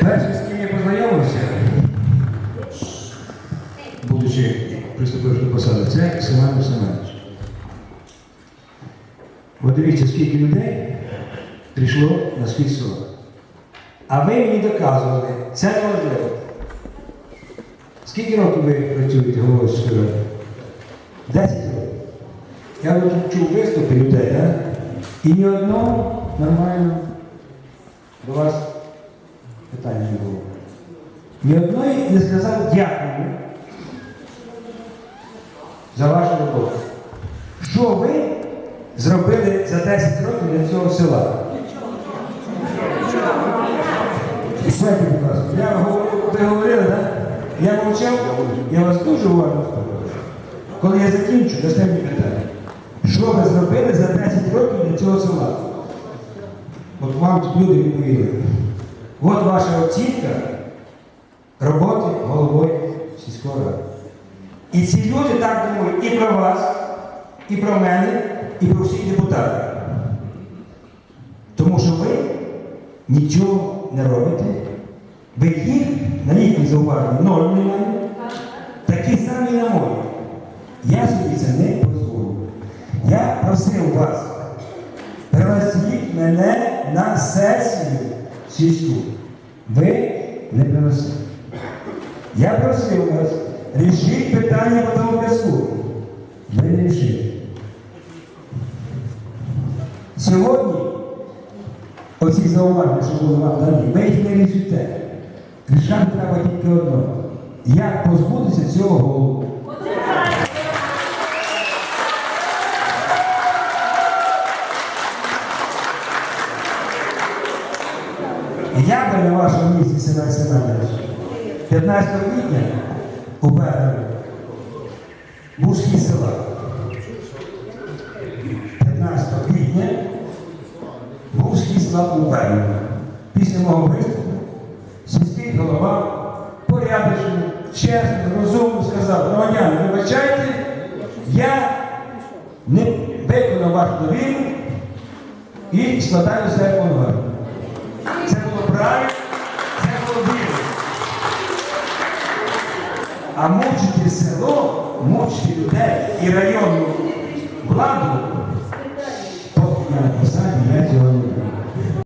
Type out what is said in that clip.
Перший, з ким я познайомився, будучи приступивши до посади, це Семен Семенович. От дивіться, скільки людей прийшло на свій срок. А ви мені доказували, це не важливо. Скільки років ви працюєте головою сільської? Десять років. Я чув виступи людей, а? і ні одного нормально до вас питання не було. Ні одної не сказав дякую за вашу роботу. Що ви зробили за 10 років для цього села? Слухайте, будь ласка, я говорю, ви говорили, так? Я мовчав, я вас дуже уважно слухаю. Коли я закінчу, дасте мені питання. Що ви зробили за 10 років для цього села? От вам тут люди відповіли. От ваша оцінка роботи головою сільської ради. І ці люди так думають і про вас, і про мене, і про всіх депутатів. Тому що ви нічого не робите. Ви їх на їхні зауваження ноль немає. Такі самі на мої. Я собі це не дозволю. Я просив вас, пригласіть мене на сесію сільську. Ви не пригласили. Я просив вас, рішіть питання по тому зв'язку. Ви не рішили. Сьогодні оці зауваження, що були вам дані, ви їх не рішите. Рішати треба тільки одно. Як позбутися цього голову? Я би на вашому місці Семен Семенович 15 квітня у Бергові був села. 15 квітня схід села у Бергові. Після мого виступу сільський голова порядочно, чесно, розумно сказав, громадяни, вибачайте, я не виконав вашу довіру і складаю себе повноваження. А мучити село, мучити людей і районну владу